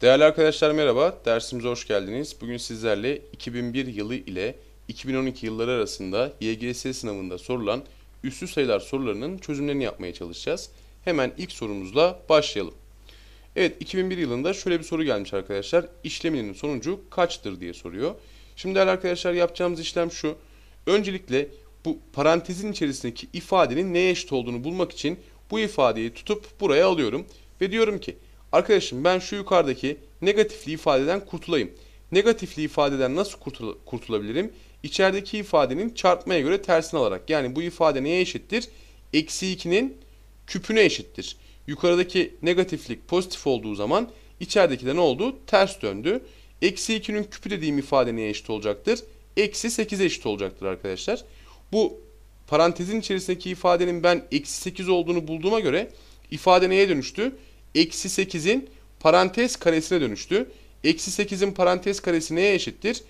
Değerli arkadaşlar merhaba, dersimize hoş geldiniz. Bugün sizlerle 2001 yılı ile 2012 yılları arasında YGS sınavında sorulan üslü sayılar sorularının çözümlerini yapmaya çalışacağız. Hemen ilk sorumuzla başlayalım. Evet, 2001 yılında şöyle bir soru gelmiş arkadaşlar. İşleminin sonucu kaçtır diye soruyor. Şimdi değerli arkadaşlar yapacağımız işlem şu. Öncelikle bu parantezin içerisindeki ifadenin neye eşit olduğunu bulmak için bu ifadeyi tutup buraya alıyorum. Ve diyorum ki arkadaşım ben şu yukarıdaki negatifli ifadeden kurtulayım. Negatifli ifadeden nasıl kurtul kurtulabilirim? İçerideki ifadenin çarpmaya göre tersini alarak. Yani bu ifade neye eşittir? Eksi 2'nin küpüne eşittir. Yukarıdaki negatiflik pozitif olduğu zaman içerideki de ne oldu? Ters döndü. Eksi 2'nin küpü dediğim ifade neye eşit olacaktır? Eksi 8'e eşit olacaktır arkadaşlar. Bu parantezin içerisindeki ifadenin ben eksi 8 olduğunu bulduğuma göre ifade neye dönüştü? Eksi 8'in parantez karesine dönüştü. Eksi 8'in parantez karesi neye eşittir?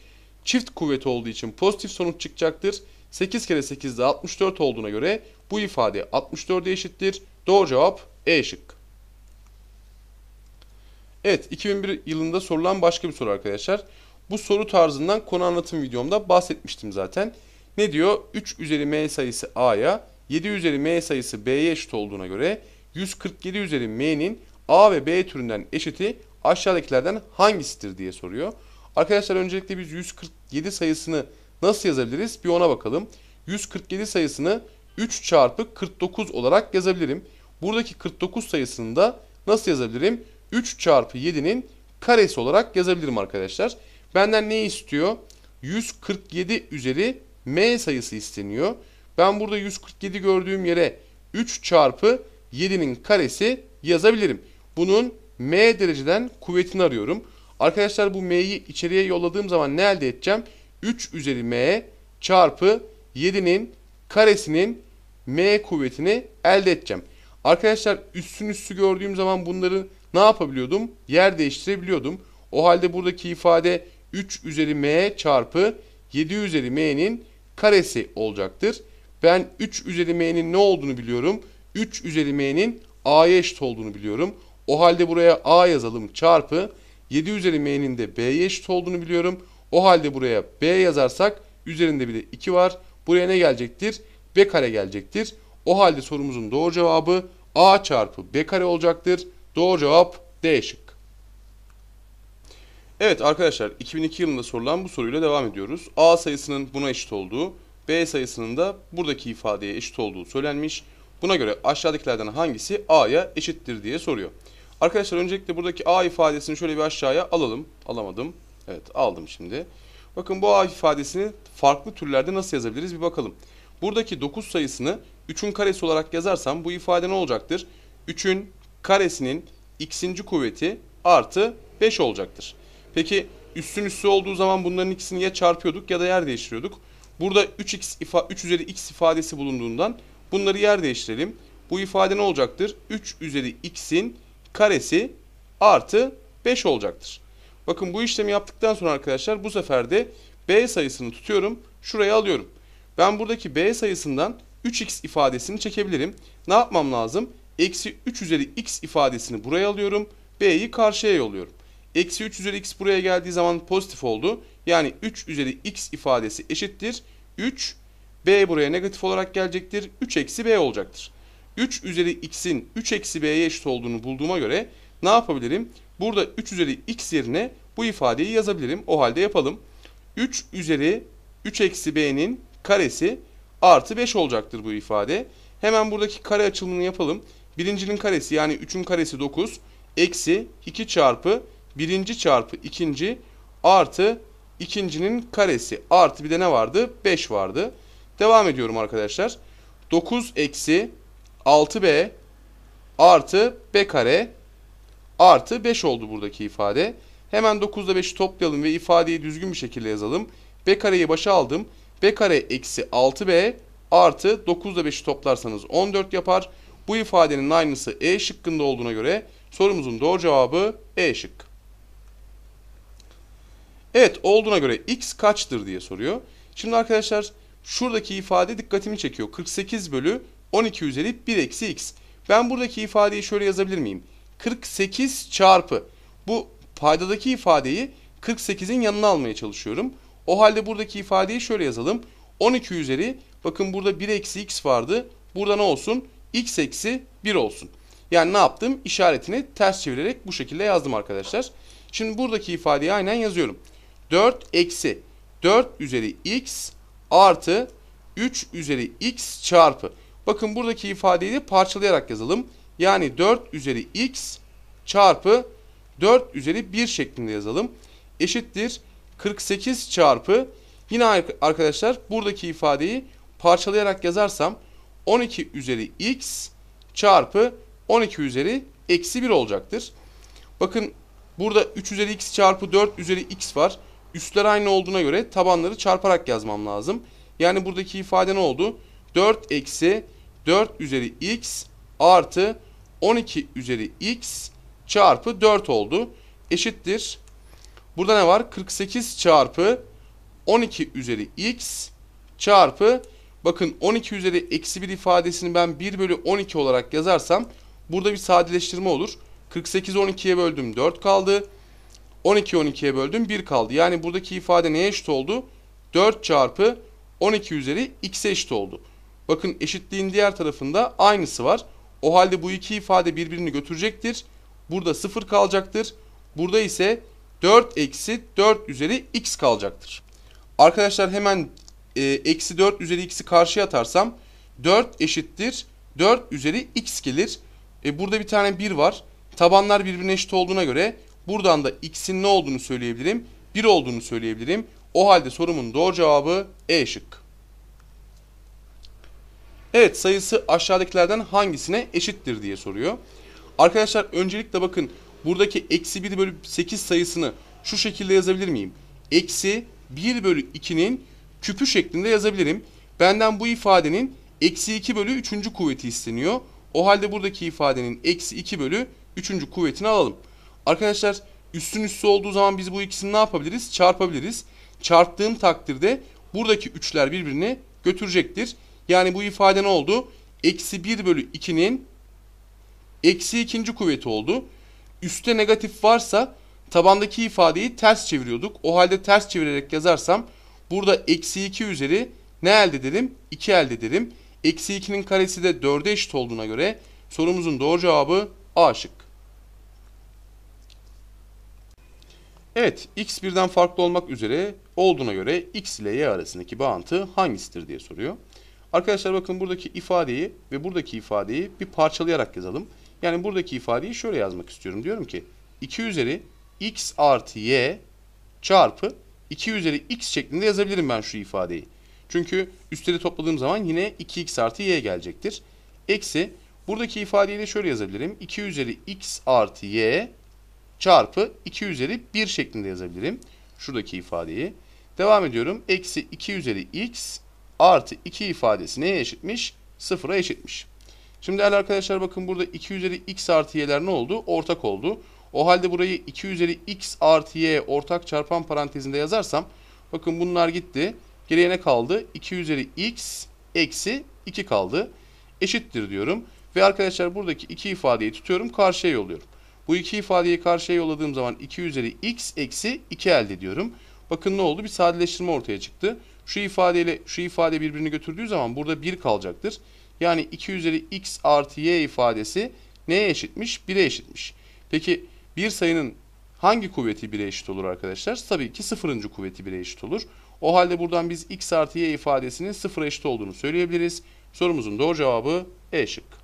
Çift kuvveti olduğu için pozitif sonuç çıkacaktır. 8 kere 8 de 64 olduğuna göre bu ifade 64'e eşittir. Doğru cevap E şık. Evet 2001 yılında sorulan başka bir soru arkadaşlar. Bu soru tarzından konu anlatım videomda bahsetmiştim zaten. Ne diyor? 3 üzeri m sayısı a'ya 7 üzeri m sayısı b'ye eşit olduğuna göre 147 üzeri m'nin a ve b türünden eşiti aşağıdakilerden hangisidir diye soruyor. Arkadaşlar öncelikle biz 147 sayısını nasıl yazabiliriz? Bir ona bakalım. 147 sayısını 3 çarpı 49 olarak yazabilirim. Buradaki 49 sayısını da nasıl yazabilirim? 3 çarpı 7'nin karesi olarak yazabilirim arkadaşlar. Benden ne istiyor? 147 üzeri m sayısı isteniyor. Ben burada 147 gördüğüm yere 3 çarpı 7'nin karesi yazabilirim. Bunun m dereceden kuvvetini arıyorum. Arkadaşlar bu m'yi içeriye yolladığım zaman ne elde edeceğim? 3 üzeri m çarpı 7'nin karesinin m kuvvetini elde edeceğim. Arkadaşlar üstün üstü gördüğüm zaman bunları ne yapabiliyordum? Yer değiştirebiliyordum. O halde buradaki ifade 3 üzeri m çarpı 7 üzeri m'nin karesi olacaktır. Ben 3 üzeri m'nin ne olduğunu biliyorum. 3 üzeri m'nin a'ya eşit olduğunu biliyorum. O halde buraya a yazalım çarpı 7 üzeri m'nin de b'ye eşit olduğunu biliyorum. O halde buraya b yazarsak üzerinde bir de 2 var. Buraya ne gelecektir? b kare gelecektir. O halde sorumuzun doğru cevabı a çarpı b kare olacaktır. Doğru cevap D şık. Evet arkadaşlar 2002 yılında sorulan bu soruyla devam ediyoruz. A sayısının buna eşit olduğu, B sayısının da buradaki ifadeye eşit olduğu söylenmiş. Buna göre aşağıdakilerden hangisi A'ya eşittir diye soruyor. Arkadaşlar öncelikle buradaki A ifadesini şöyle bir aşağıya alalım. Alamadım. Evet aldım şimdi. Bakın bu A ifadesini farklı türlerde nasıl yazabiliriz bir bakalım. Buradaki 9 sayısını 3'ün karesi olarak yazarsam bu ifade ne olacaktır? 3'ün karesinin x'inci kuvveti artı 5 olacaktır. Peki üstün üstü olduğu zaman bunların ikisini ya çarpıyorduk ya da yer değiştiriyorduk. Burada 3x ifa 3 üzeri x ifadesi bulunduğundan bunları yer değiştirelim. Bu ifade ne olacaktır? 3 üzeri x'in karesi artı 5 olacaktır. Bakın bu işlemi yaptıktan sonra arkadaşlar bu sefer de b sayısını tutuyorum. Şuraya alıyorum. Ben buradaki b sayısından 3x ifadesini çekebilirim. Ne yapmam lazım? Eksi 3 üzeri x ifadesini buraya alıyorum. B'yi karşıya yolluyorum. Eksi 3 üzeri x buraya geldiği zaman pozitif oldu. Yani 3 üzeri x ifadesi eşittir. 3 b buraya negatif olarak gelecektir. 3 eksi b olacaktır. 3 üzeri x'in 3 eksi b'ye eşit olduğunu bulduğuma göre ne yapabilirim? Burada 3 üzeri x yerine bu ifadeyi yazabilirim. O halde yapalım. 3 üzeri 3 eksi b'nin karesi artı 5 olacaktır bu ifade. Hemen buradaki kare açılımını yapalım. Birincinin karesi yani 3'ün karesi 9 eksi 2 çarpı birinci çarpı ikinci artı ikincinin karesi artı bir de ne vardı? 5 vardı. Devam ediyorum arkadaşlar. 9 eksi 6b artı b kare artı 5 oldu buradaki ifade. Hemen 9 ile 5'i toplayalım ve ifadeyi düzgün bir şekilde yazalım. b kareyi başa aldım. b kare eksi 6b artı 9 ile 5'i toplarsanız 14 yapar. Bu ifadenin aynısı E şıkkında olduğuna göre sorumuzun doğru cevabı E şık. Evet olduğuna göre x kaçtır diye soruyor. Şimdi arkadaşlar şuradaki ifade dikkatimi çekiyor. 48 bölü 12 üzeri 1 eksi x. Ben buradaki ifadeyi şöyle yazabilir miyim? 48 çarpı bu paydadaki ifadeyi 48'in yanına almaya çalışıyorum. O halde buradaki ifadeyi şöyle yazalım. 12 üzeri bakın burada 1 eksi x vardı. Burada ne olsun? x eksi 1 olsun. Yani ne yaptım? İşaretini ters çevirerek bu şekilde yazdım arkadaşlar. Şimdi buradaki ifadeyi aynen yazıyorum. 4 eksi 4 üzeri x artı 3 üzeri x çarpı. Bakın buradaki ifadeyi de parçalayarak yazalım. Yani 4 üzeri x çarpı 4 üzeri 1 şeklinde yazalım. Eşittir 48 çarpı yine arkadaşlar buradaki ifadeyi parçalayarak yazarsam 12 üzeri x çarpı 12 üzeri eksi 1 olacaktır. Bakın burada 3 üzeri x çarpı 4 üzeri x var. Üstler aynı olduğuna göre tabanları çarparak yazmam lazım. Yani buradaki ifade ne oldu? 4 eksi 4 üzeri x artı 12 üzeri x çarpı 4 oldu. Eşittir. Burada ne var? 48 çarpı 12 üzeri x çarpı bakın 12 üzeri eksi 1 ifadesini ben 1 bölü 12 olarak yazarsam burada bir sadeleştirme olur. 48 12'ye böldüm 4 kaldı. 12 12'ye böldüm 1 kaldı. Yani buradaki ifade neye eşit oldu? 4 çarpı 12 üzeri x'e eşit oldu. Bakın eşitliğin diğer tarafında aynısı var. O halde bu iki ifade birbirini götürecektir. Burada 0 kalacaktır. Burada ise 4 eksi 4 üzeri x kalacaktır. Arkadaşlar hemen e, eksi 4 üzeri x'i karşıya atarsam 4 eşittir 4 üzeri x gelir. E, burada bir tane 1 var. Tabanlar birbirine eşit olduğuna göre buradan da x'in ne olduğunu söyleyebilirim. 1 olduğunu söyleyebilirim. O halde sorumun doğru cevabı E şık. Evet sayısı aşağıdakilerden hangisine eşittir diye soruyor. Arkadaşlar öncelikle bakın buradaki eksi 1 bölü 8 sayısını şu şekilde yazabilir miyim? Eksi 1 bölü 2'nin küpü şeklinde yazabilirim. Benden bu ifadenin eksi 2 bölü 3. kuvveti isteniyor. O halde buradaki ifadenin eksi 2 bölü 3. kuvvetini alalım. Arkadaşlar üstün üstü olduğu zaman biz bu ikisini ne yapabiliriz? Çarpabiliriz. Çarptığım takdirde buradaki üçler birbirini götürecektir. Yani bu ifade ne oldu? Eksi 1 bölü 2'nin eksi ikinci kuvveti oldu. Üste negatif varsa tabandaki ifadeyi ters çeviriyorduk. O halde ters çevirerek yazarsam burada eksi 2 üzeri ne elde edelim? 2 elde edelim. Eksi 2'nin karesi de 4'e eşit olduğuna göre sorumuzun doğru cevabı A şık. Evet, x birden farklı olmak üzere olduğuna göre x ile y arasındaki bağıntı hangisidir diye soruyor. Arkadaşlar bakın buradaki ifadeyi ve buradaki ifadeyi bir parçalayarak yazalım. Yani buradaki ifadeyi şöyle yazmak istiyorum. Diyorum ki 2 üzeri x artı y çarpı 2 üzeri x şeklinde yazabilirim ben şu ifadeyi. Çünkü üstleri topladığım zaman yine 2x artı y gelecektir. Eksi buradaki ifadeyi de şöyle yazabilirim. 2 üzeri x artı y çarpı 2 üzeri 1 şeklinde yazabilirim. Şuradaki ifadeyi. Devam ediyorum. Eksi 2 üzeri x artı 2 ifadesi neye eşitmiş? 0'a eşitmiş. Şimdi değerli arkadaşlar bakın burada 2 üzeri x artı y'ler ne oldu? Ortak oldu. O halde burayı 2 üzeri x artı y ortak çarpan parantezinde yazarsam bakın bunlar gitti. Geriye ne kaldı? 2 üzeri x eksi 2 kaldı. Eşittir diyorum. Ve arkadaşlar buradaki iki ifadeyi tutuyorum karşıya yolluyorum. Bu iki ifadeyi karşıya yolladığım zaman 2 üzeri x eksi 2 elde ediyorum. Bakın ne oldu? Bir sadeleştirme ortaya çıktı. Şu ifadeyle şu ifade birbirini götürdüğü zaman burada 1 kalacaktır. Yani 2 üzeri x artı y ifadesi neye eşitmiş? 1'e eşitmiş. Peki bir sayının hangi kuvveti 1'e eşit olur arkadaşlar? Tabii ki sıfırıncı kuvveti 1'e eşit olur. O halde buradan biz x artı y ifadesinin sıfıra eşit olduğunu söyleyebiliriz. Sorumuzun doğru cevabı E şık.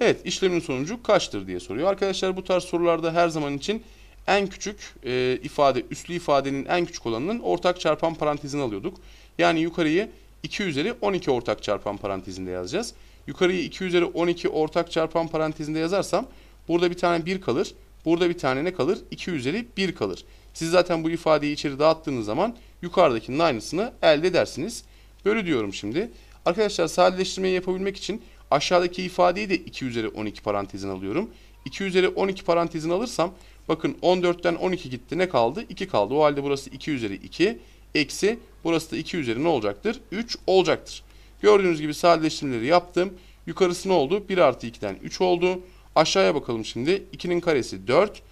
Evet işlemin sonucu kaçtır diye soruyor. Arkadaşlar bu tarz sorularda her zaman için en küçük e, ifade, üslü ifadenin en küçük olanının ortak çarpan parantezini alıyorduk. Yani yukarıyı 2 üzeri 12 ortak çarpan parantezinde yazacağız. Yukarıyı 2 üzeri 12 ortak çarpan parantezinde yazarsam burada bir tane 1 kalır. Burada bir tane ne kalır? 2 üzeri 1 kalır. Siz zaten bu ifadeyi içeri dağıttığınız zaman yukarıdakinin aynısını elde edersiniz. Böyle diyorum şimdi. Arkadaşlar sadeleştirmeyi yapabilmek için aşağıdaki ifadeyi de 2 üzeri 12 parantezine alıyorum. 2 üzeri 12 parantezine alırsam bakın 14'ten 12 gitti ne kaldı? 2 kaldı. O halde burası 2 üzeri 2 Eksi burası da 2 üzeri ne olacaktır? 3 olacaktır. Gördüğünüz gibi sadeleştirmeleri yaptım. Yukarısı ne oldu? 1 artı 2'den 3 oldu. Aşağıya bakalım şimdi. 2'nin karesi 4.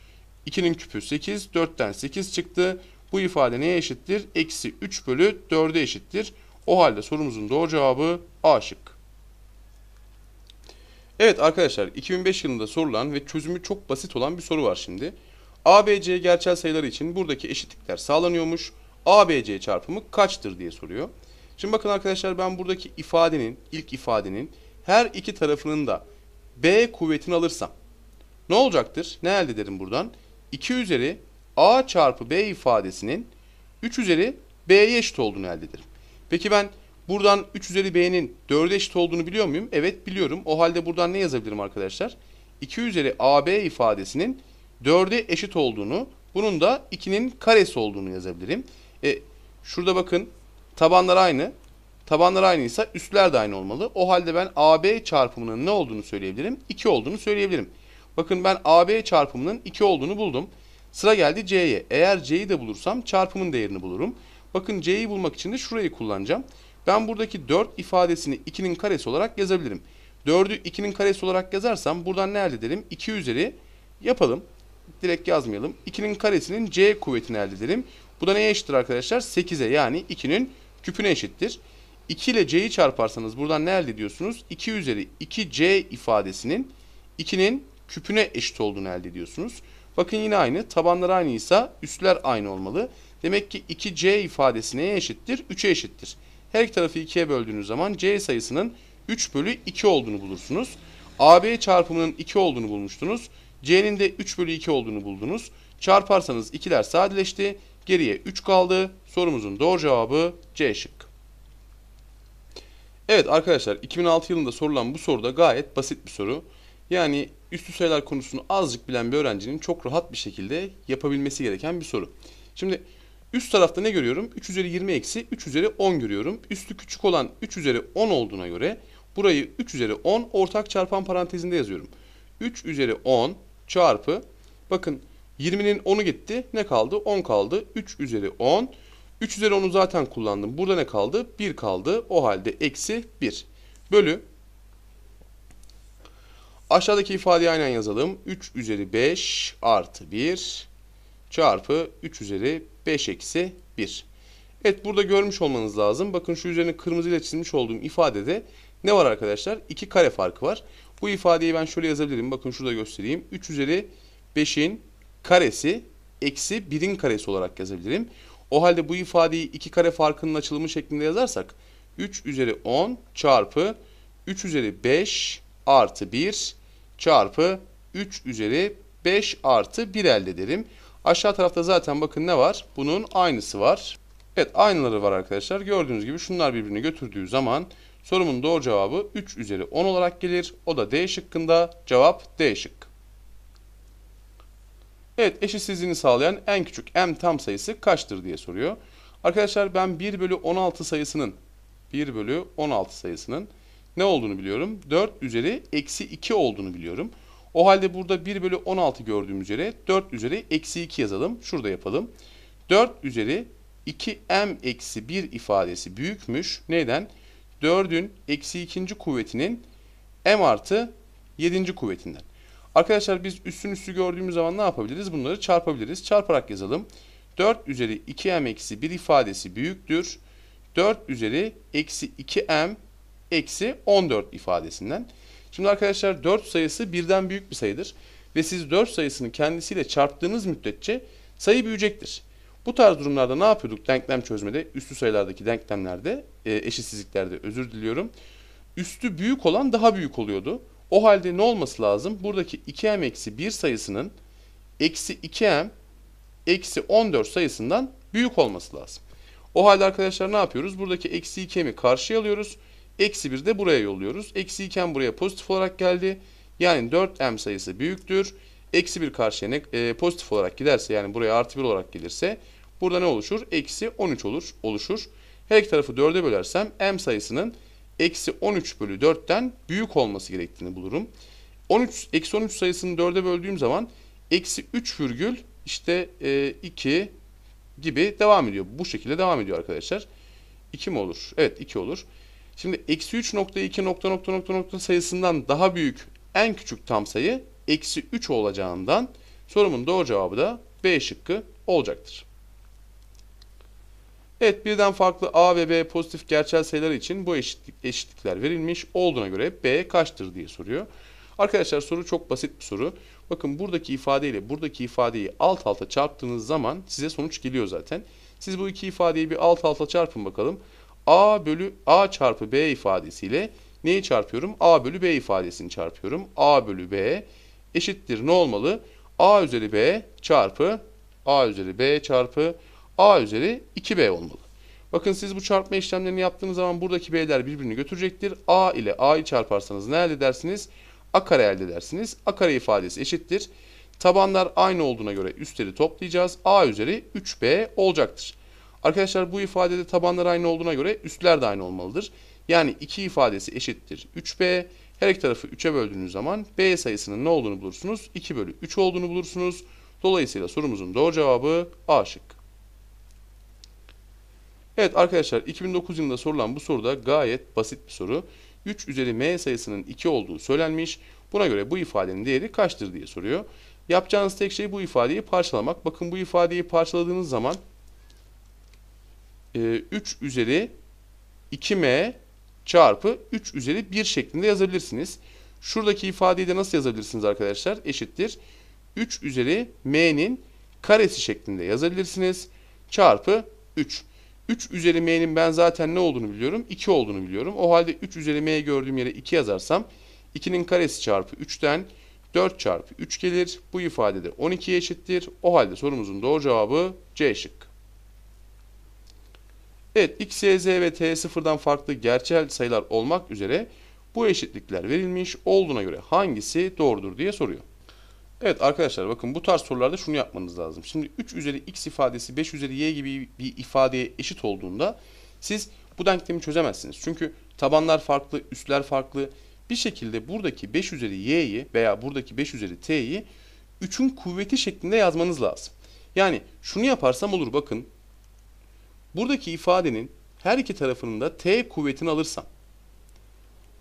2'nin küpü 8. 4'ten 8 çıktı. Bu ifade neye eşittir? Eksi 3 bölü 4'e eşittir. O halde sorumuzun doğru cevabı A şık. Evet arkadaşlar 2005 yılında sorulan ve çözümü çok basit olan bir soru var şimdi. ABC gerçel sayıları için buradaki eşitlikler sağlanıyormuş. ABC çarpımı kaçtır diye soruyor. Şimdi bakın arkadaşlar ben buradaki ifadenin, ilk ifadenin her iki tarafının da B kuvvetini alırsam ne olacaktır? Ne elde ederim buradan? 2 üzeri A çarpı B ifadesinin 3 üzeri B'ye eşit olduğunu elde ederim. Peki ben buradan 3 üzeri B'nin 4'e eşit olduğunu biliyor muyum? Evet biliyorum. O halde buradan ne yazabilirim arkadaşlar? 2 üzeri AB ifadesinin 4'e eşit olduğunu, bunun da 2'nin karesi olduğunu yazabilirim. E, şurada bakın tabanlar aynı. Tabanlar aynıysa üstler de aynı olmalı. O halde ben AB çarpımının ne olduğunu söyleyebilirim? 2 olduğunu söyleyebilirim. Bakın ben AB çarpımının 2 olduğunu buldum. Sıra geldi C'ye. Eğer C'yi de bulursam çarpımın değerini bulurum. Bakın C'yi bulmak için de şurayı kullanacağım. Ben buradaki 4 ifadesini 2'nin karesi olarak yazabilirim. 4'ü 2'nin karesi olarak yazarsam buradan ne elde ederim? 2 üzeri yapalım. Direkt yazmayalım. 2'nin karesinin C kuvvetini elde edelim. Bu da neye eşittir arkadaşlar? 8'e yani 2'nin küpüne eşittir. 2 ile C'yi çarparsanız buradan ne elde ediyorsunuz? 2 üzeri 2C ifadesinin 2'nin küpüne eşit olduğunu elde ediyorsunuz. Bakın yine aynı. Tabanlar aynıysa üstler aynı olmalı. Demek ki 2C ifadesi neye eşittir? 3'e eşittir. Her iki tarafı 2'ye böldüğünüz zaman C sayısının 3 bölü 2 olduğunu bulursunuz. AB çarpımının 2 olduğunu bulmuştunuz. C'nin de 3 bölü 2 olduğunu buldunuz. Çarparsanız ikiler sadeleşti. Geriye 3 kaldı. Sorumuzun doğru cevabı C şık. Evet arkadaşlar 2006 yılında sorulan bu soruda gayet basit bir soru. Yani üstü sayılar konusunu azıcık bilen bir öğrencinin çok rahat bir şekilde yapabilmesi gereken bir soru. Şimdi üst tarafta ne görüyorum? 3 üzeri 20 eksi 3 üzeri 10 görüyorum. Üstü küçük olan 3 üzeri 10 olduğuna göre burayı 3 üzeri 10 ortak çarpan parantezinde yazıyorum. 3 üzeri 10 çarpı bakın 20'nin 10'u gitti. Ne kaldı? 10 kaldı. 3 üzeri 10. 3 üzeri 10'u zaten kullandım. Burada ne kaldı? 1 kaldı. O halde eksi 1. Bölü. Aşağıdaki ifadeyi aynen yazalım. 3 üzeri 5 artı 1 çarpı 3 üzeri 5 eksi 1. Evet burada görmüş olmanız lazım. Bakın şu üzerine kırmızıyla çizmiş olduğum ifadede ne var arkadaşlar? 2 kare farkı var. Bu ifadeyi ben şöyle yazabilirim. Bakın şurada göstereyim. 3 üzeri 5'in karesi eksi 1'in karesi olarak yazabilirim. O halde bu ifadeyi 2 kare farkının açılımı şeklinde yazarsak 3 üzeri 10 çarpı 3 üzeri 5 artı 1 çarpı 3 üzeri 5 artı 1 elde ederim. Aşağı tarafta zaten bakın ne var? Bunun aynısı var. Evet aynıları var arkadaşlar. Gördüğünüz gibi şunlar birbirini götürdüğü zaman sorumun doğru cevabı 3 üzeri 10 olarak gelir. O da D şıkkında. Cevap D şık. Evet eşitsizliğini sağlayan en küçük m tam sayısı kaçtır diye soruyor. Arkadaşlar ben 1 bölü 16 sayısının 1 bölü 16 sayısının ne olduğunu biliyorum. 4 üzeri eksi 2 olduğunu biliyorum. O halde burada 1 bölü 16 gördüğümüz üzere 4 üzeri eksi 2 yazalım. Şurada yapalım. 4 üzeri 2m eksi 1 ifadesi büyükmüş. Neden? 4'ün eksi 2. kuvvetinin m artı 7. kuvvetinden. Arkadaşlar biz üstün üstü gördüğümüz zaman ne yapabiliriz? Bunları çarpabiliriz. Çarparak yazalım. 4 üzeri 2m eksi 1 ifadesi büyüktür. 4 üzeri eksi 2m eksi 14 ifadesinden. Şimdi arkadaşlar 4 sayısı birden büyük bir sayıdır. Ve siz 4 sayısını kendisiyle çarptığınız müddetçe sayı büyüyecektir. Bu tarz durumlarda ne yapıyorduk denklem çözmede? Üstü sayılardaki denklemlerde, e, eşitsizliklerde özür diliyorum. Üstü büyük olan daha büyük oluyordu. O halde ne olması lazım? Buradaki 2m eksi 1 sayısının eksi 2m eksi 14 sayısından büyük olması lazım. O halde arkadaşlar ne yapıyoruz? Buradaki eksi 2m'i karşıya alıyoruz. Eksi 1 de buraya yolluyoruz. Eksi 2m buraya pozitif olarak geldi. Yani 4m sayısı büyüktür. Eksi 1 karşıya ne, e, pozitif olarak giderse yani buraya artı 1 olarak gelirse burada ne oluşur? Eksi 13 olur, oluşur. Her iki tarafı 4'e bölersem m sayısının eksi 13 bölü 4'ten büyük olması gerektiğini bulurum. 13, eksi 13 sayısını 4'e böldüğüm zaman eksi 3 virgül işte e, 2 gibi devam ediyor. Bu şekilde devam ediyor arkadaşlar. 2 mi olur? Evet 2 olur. Şimdi eksi 3 nokta 2 nokta nokta nokta nokta sayısından daha büyük en küçük tam sayı eksi 3 olacağından sorumun doğru cevabı da B şıkkı olacaktır. Evet birden farklı A ve B pozitif gerçel sayılar için bu eşitlik, eşitlikler verilmiş olduğuna göre B kaçtır diye soruyor. Arkadaşlar soru çok basit bir soru. Bakın buradaki ifade ile buradaki ifadeyi alt alta çarptığınız zaman size sonuç geliyor zaten. Siz bu iki ifadeyi bir alt alta çarpın bakalım. A bölü A çarpı B ifadesiyle neyi çarpıyorum? A bölü B ifadesini çarpıyorum. A bölü B eşittir ne olmalı? A üzeri B çarpı A üzeri B çarpı A üzeri 2B olmalı. Bakın siz bu çarpma işlemlerini yaptığınız zaman buradaki B'ler birbirini götürecektir. A ile A'yı çarparsanız ne elde edersiniz? A kare elde edersiniz. A kare ifadesi eşittir. Tabanlar aynı olduğuna göre üstleri toplayacağız. A üzeri 3B olacaktır. Arkadaşlar bu ifadede tabanlar aynı olduğuna göre üstler de aynı olmalıdır. Yani 2 ifadesi eşittir 3B. Her iki tarafı 3'e böldüğünüz zaman B sayısının ne olduğunu bulursunuz? 2 bölü 3 olduğunu bulursunuz. Dolayısıyla sorumuzun doğru cevabı A şık. Evet arkadaşlar 2009 yılında sorulan bu soruda gayet basit bir soru. 3 üzeri m sayısının 2 olduğu söylenmiş. Buna göre bu ifadenin değeri kaçtır diye soruyor. Yapacağınız tek şey bu ifadeyi parçalamak. Bakın bu ifadeyi parçaladığınız zaman 3 e, üzeri 2m çarpı 3 üzeri 1 şeklinde yazabilirsiniz. Şuradaki ifadeyi de nasıl yazabilirsiniz arkadaşlar? Eşittir. 3 üzeri m'nin karesi şeklinde yazabilirsiniz. Çarpı 3. 3 üzeri m'nin ben zaten ne olduğunu biliyorum? 2 olduğunu biliyorum. O halde 3 üzeri m gördüğüm yere 2 yazarsam 2'nin karesi çarpı 3'ten 4 çarpı 3 gelir. Bu ifade de 12'ye eşittir. O halde sorumuzun doğru cevabı C şık. Evet x, y, z ve t sıfırdan farklı gerçel sayılar olmak üzere bu eşitlikler verilmiş olduğuna göre hangisi doğrudur diye soruyor. Evet arkadaşlar bakın bu tarz sorularda şunu yapmanız lazım. Şimdi 3 üzeri x ifadesi 5 üzeri y gibi bir ifadeye eşit olduğunda siz bu denklemi çözemezsiniz. Çünkü tabanlar farklı, üstler farklı. Bir şekilde buradaki 5 üzeri y'yi veya buradaki 5 üzeri t'yi 3'ün kuvveti şeklinde yazmanız lazım. Yani şunu yaparsam olur bakın. Buradaki ifadenin her iki tarafının da t kuvvetini alırsam.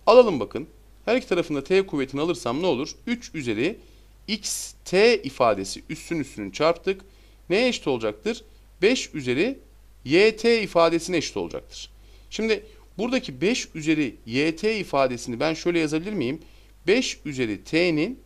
Alalım bakın. Her iki tarafında t kuvvetini alırsam ne olur? 3 üzeri x t ifadesi üstün üstünü çarptık. Neye eşit olacaktır? 5 üzeri yt ifadesine eşit olacaktır. Şimdi buradaki 5 üzeri yt ifadesini ben şöyle yazabilir miyim? 5 üzeri t'nin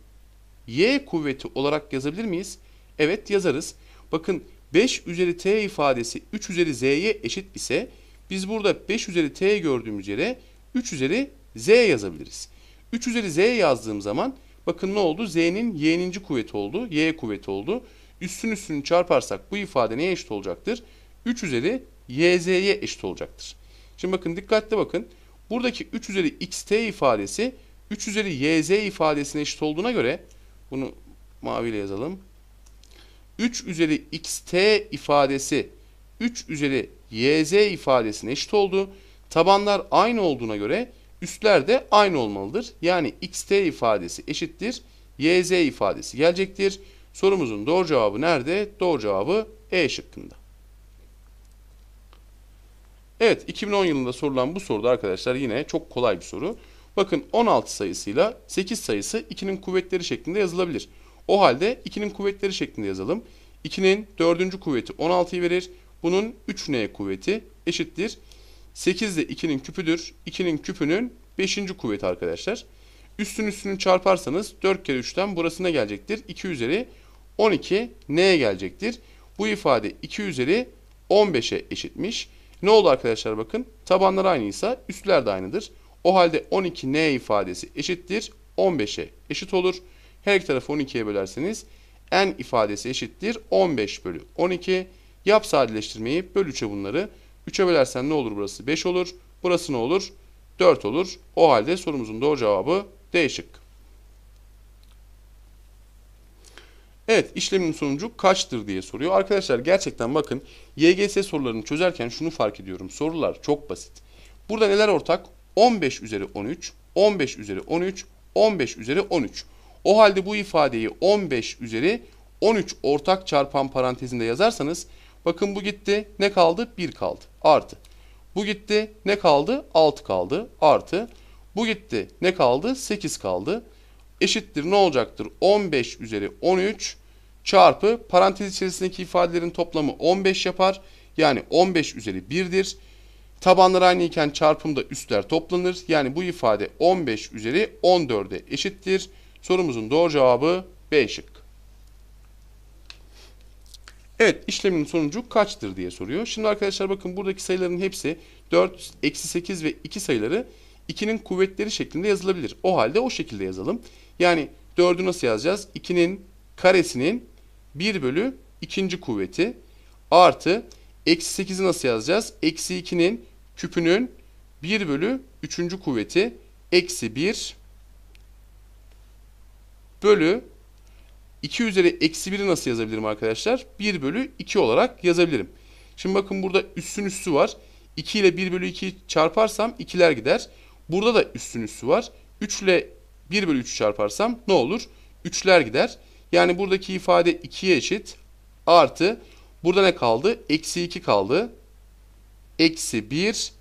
y kuvveti olarak yazabilir miyiz? Evet yazarız. Bakın 5 üzeri t ifadesi 3 üzeri z'ye eşit ise biz burada 5 üzeri t gördüğümüz yere 3 üzeri z yazabiliriz. 3 üzeri z yazdığım zaman Bakın ne oldu? Z'nin y'ninci kuvveti oldu. Y kuvveti oldu. Üstün üstünü çarparsak bu ifade neye eşit olacaktır? 3 üzeri yz'ye eşit olacaktır. Şimdi bakın dikkatli bakın. Buradaki 3 üzeri xt ifadesi 3 üzeri yz ifadesine eşit olduğuna göre bunu maviyle yazalım. 3 üzeri xt ifadesi 3 üzeri yz ifadesine eşit oldu. Tabanlar aynı olduğuna göre Üstler de aynı olmalıdır. Yani xt ifadesi eşittir. yz ifadesi gelecektir. Sorumuzun doğru cevabı nerede? Doğru cevabı E şıkkında. Evet 2010 yılında sorulan bu soruda arkadaşlar yine çok kolay bir soru. Bakın 16 sayısıyla 8 sayısı 2'nin kuvvetleri şeklinde yazılabilir. O halde 2'nin kuvvetleri şeklinde yazalım. 2'nin 4. kuvveti 16'yı verir. Bunun 3n kuvveti eşittir. 8 de 2'nin küpüdür. 2'nin küpünün 5. kuvveti arkadaşlar. Üstün üstünü çarparsanız 4 kere 3'ten burası ne gelecektir? 2 üzeri 12 neye gelecektir? Bu ifade 2 üzeri 15'e eşitmiş. Ne oldu arkadaşlar bakın? Tabanlar aynıysa üstler de aynıdır. O halde 12 n ifadesi eşittir 15'e eşit olur. Her iki tarafı 12'ye bölerseniz n ifadesi eşittir 15 bölü 12. Yap sadeleştirmeyi böl 3'e bunları. 3'e bölersen ne olur burası? 5 olur. Burası ne olur? 4 olur. O halde sorumuzun doğru cevabı D şık. Evet işlemin sonucu kaçtır diye soruyor. Arkadaşlar gerçekten bakın YGS sorularını çözerken şunu fark ediyorum. Sorular çok basit. Burada neler ortak? 15 üzeri 13, 15 üzeri 13, 15 üzeri 13. O halde bu ifadeyi 15 üzeri 13 ortak çarpan parantezinde yazarsanız Bakın bu gitti. Ne kaldı? 1 kaldı. Artı. Bu gitti. Ne kaldı? 6 kaldı. Artı. Bu gitti. Ne kaldı? 8 kaldı. Eşittir ne olacaktır? 15 üzeri 13 çarpı parantez içerisindeki ifadelerin toplamı 15 yapar. Yani 15 üzeri 1'dir. Tabanlar aynı iken çarpımda üstler toplanır. Yani bu ifade 15 üzeri 14'e eşittir. Sorumuzun doğru cevabı B şık. Evet işlemin sonucu kaçtır diye soruyor. Şimdi arkadaşlar bakın buradaki sayıların hepsi 4, eksi 8 ve 2 sayıları 2'nin kuvvetleri şeklinde yazılabilir. O halde o şekilde yazalım. Yani 4'ü nasıl yazacağız? 2'nin karesinin 1 bölü ikinci kuvveti artı eksi 8'i nasıl yazacağız? Eksi 2'nin küpünün 1 bölü 3. kuvveti eksi 1 bölü 2 üzeri eksi 1'i nasıl yazabilirim arkadaşlar? 1 bölü 2 olarak yazabilirim. Şimdi bakın burada üssün üssü var. 2 ile 1 bölü 2 çarparsam 2'ler gider. Burada da üssün üssü var. 3 ile 1 bölü 3 çarparsam ne olur? 3'ler gider. Yani buradaki ifade 2'ye eşit. Artı burada ne kaldı? Eksi 2 kaldı. Eksi 1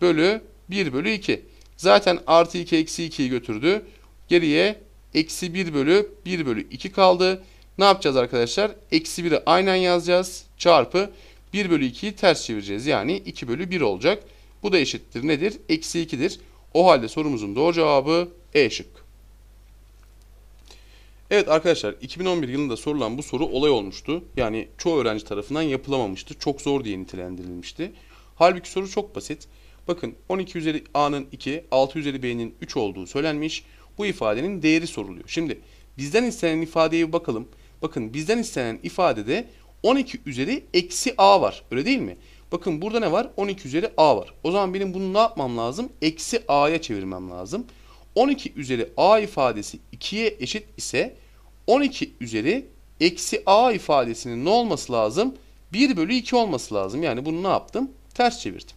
bölü 1 bölü 2. Zaten artı 2 eksi 2'yi götürdü. Geriye eksi 1 bölü 1 bölü 2 kaldı. Ne yapacağız arkadaşlar? Eksi 1'i aynen yazacağız. Çarpı 1 bölü 2'yi ters çevireceğiz. Yani 2 bölü 1 olacak. Bu da eşittir nedir? Eksi 2'dir. O halde sorumuzun doğru cevabı E şık. Evet arkadaşlar 2011 yılında sorulan bu soru olay olmuştu. Yani çoğu öğrenci tarafından yapılamamıştı. Çok zor diye nitelendirilmişti. Halbuki soru çok basit. Bakın 12 üzeri a'nın 2, 6 üzeri b'nin 3 olduğu söylenmiş. Bu ifadenin değeri soruluyor. Şimdi bizden istenen ifadeye bakalım. Bakın bizden istenen ifadede 12 üzeri eksi a var. Öyle değil mi? Bakın burada ne var? 12 üzeri a var. O zaman benim bunu ne yapmam lazım? Eksi a'ya çevirmem lazım. 12 üzeri a ifadesi 2'ye eşit ise 12 üzeri eksi a ifadesinin ne olması lazım? 1 bölü 2 olması lazım. Yani bunu ne yaptım? Ters çevirdim.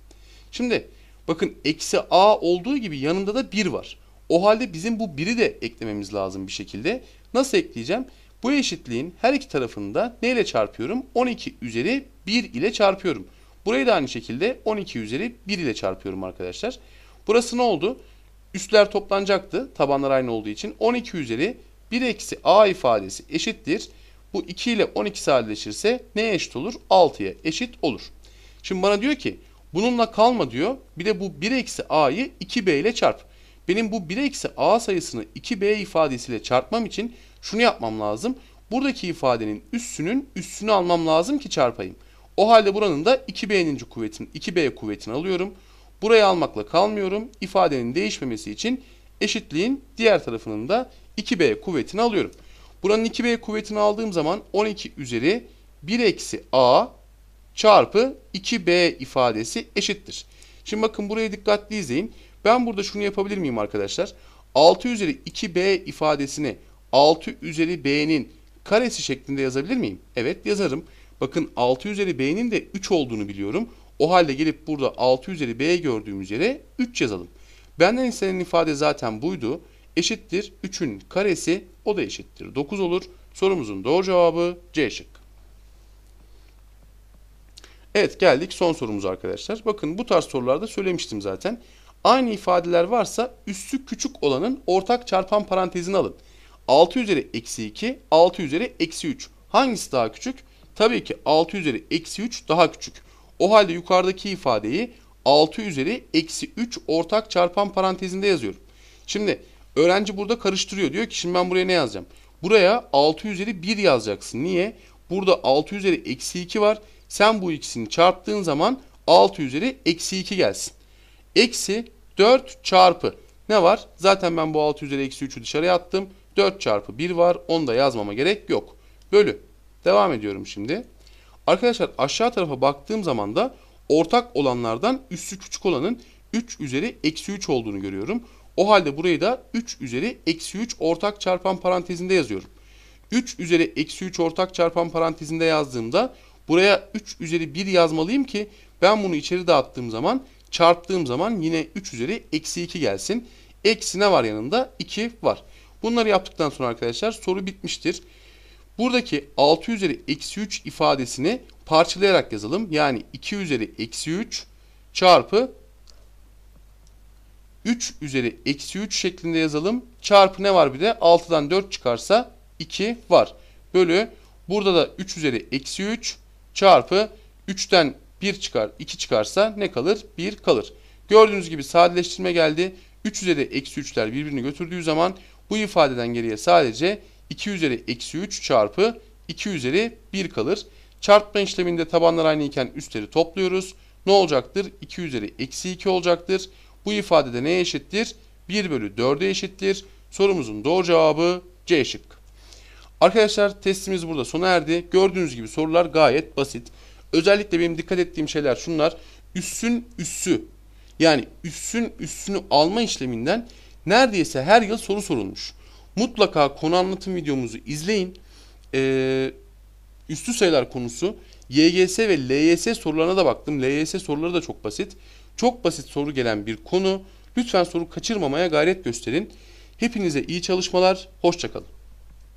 Şimdi bakın eksi a olduğu gibi yanında da 1 var. O halde bizim bu 1'i de eklememiz lazım bir şekilde. Nasıl ekleyeceğim? Bu eşitliğin her iki tarafını da neyle çarpıyorum? 12 üzeri 1 ile çarpıyorum. Burayı da aynı şekilde 12 üzeri 1 ile çarpıyorum arkadaşlar. Burası ne oldu? Üstler toplanacaktı tabanlar aynı olduğu için. 12 üzeri 1 eksi a ifadesi eşittir. Bu 2 ile 12 sadeleşirse neye eşit olur? 6'ya eşit olur. Şimdi bana diyor ki bununla kalma diyor. Bir de bu 1 eksi a'yı 2b ile çarp. Benim bu 1 eksi a sayısını 2b ifadesiyle çarpmam için şunu yapmam lazım. Buradaki ifadenin üssünün üssünü almam lazım ki çarpayım. O halde buranın da 2b'nin kuvvetini 2b kuvvetini alıyorum. Burayı almakla kalmıyorum. İfadenin değişmemesi için eşitliğin diğer tarafının da 2b kuvvetini alıyorum. Buranın 2b kuvvetini aldığım zaman 12 üzeri 1 eksi a çarpı 2b ifadesi eşittir. Şimdi bakın burayı dikkatli izleyin. Ben burada şunu yapabilir miyim arkadaşlar? 6 üzeri 2b ifadesini 6 üzeri b'nin karesi şeklinde yazabilir miyim? Evet yazarım. Bakın 6 üzeri b'nin de 3 olduğunu biliyorum. O halde gelip burada 6 üzeri b gördüğümüz yere 3 yazalım. Benden istenen ifade zaten buydu. Eşittir 3'ün karesi o da eşittir 9 olur. Sorumuzun doğru cevabı C şık. Evet geldik son sorumuz arkadaşlar. Bakın bu tarz sorularda söylemiştim zaten. Aynı ifadeler varsa üssü küçük olanın ortak çarpan parantezini alın. 6 üzeri eksi 2, 6 üzeri eksi 3. Hangisi daha küçük? Tabii ki 6 üzeri eksi 3 daha küçük. O halde yukarıdaki ifadeyi 6 üzeri eksi 3 ortak çarpan parantezinde yazıyorum. Şimdi öğrenci burada karıştırıyor. Diyor ki şimdi ben buraya ne yazacağım? Buraya 6 üzeri 1 yazacaksın. Niye? Burada 6 üzeri eksi 2 var. Sen bu ikisini çarptığın zaman 6 üzeri eksi 2 gelsin. Eksi 4 çarpı ne var? Zaten ben bu 6 üzeri eksi 3'ü dışarıya attım. 4 çarpı 1 var. Onu da yazmama gerek yok. Bölü. Devam ediyorum şimdi. Arkadaşlar aşağı tarafa baktığım zaman da ortak olanlardan üssü küçük olanın 3 üzeri eksi 3 olduğunu görüyorum. O halde burayı da 3 üzeri eksi 3 ortak çarpan parantezinde yazıyorum. 3 üzeri eksi 3 ortak çarpan parantezinde yazdığımda buraya 3 üzeri 1 yazmalıyım ki ben bunu içeri dağıttığım zaman çarptığım zaman yine 3 üzeri eksi 2 gelsin. Eksi ne var yanında? 2 var. Bunları yaptıktan sonra arkadaşlar soru bitmiştir. Buradaki 6 üzeri eksi 3 ifadesini parçalayarak yazalım. Yani 2 üzeri eksi 3 çarpı 3 üzeri eksi 3 şeklinde yazalım. Çarpı ne var bir de? 6'dan 4 çıkarsa 2 var. Bölü burada da 3 üzeri eksi 3 çarpı 3'ten 1 çıkar 2 çıkarsa ne kalır? 1 kalır. Gördüğünüz gibi sadeleştirme geldi. 3 üzeri eksi 3'ler birbirini götürdüğü zaman bu ifadeden geriye sadece 2 üzeri eksi 3 çarpı 2 üzeri 1 kalır. Çarpma işleminde tabanlar aynı iken üstleri topluyoruz. Ne olacaktır? 2 üzeri eksi 2 olacaktır. Bu ifadede neye eşittir? 1 bölü 4'e eşittir. Sorumuzun doğru cevabı C şıkkı. Arkadaşlar testimiz burada sona erdi. Gördüğünüz gibi sorular gayet basit. Özellikle benim dikkat ettiğim şeyler şunlar. Üssün üssü yani üssün üssünü alma işleminden neredeyse her yıl soru sorulmuş. Mutlaka konu anlatım videomuzu izleyin. Ee, üstü sayılar konusu YGS ve LYS sorularına da baktım. LYS soruları da çok basit. Çok basit soru gelen bir konu. Lütfen soru kaçırmamaya gayret gösterin. Hepinize iyi çalışmalar. Hoşçakalın.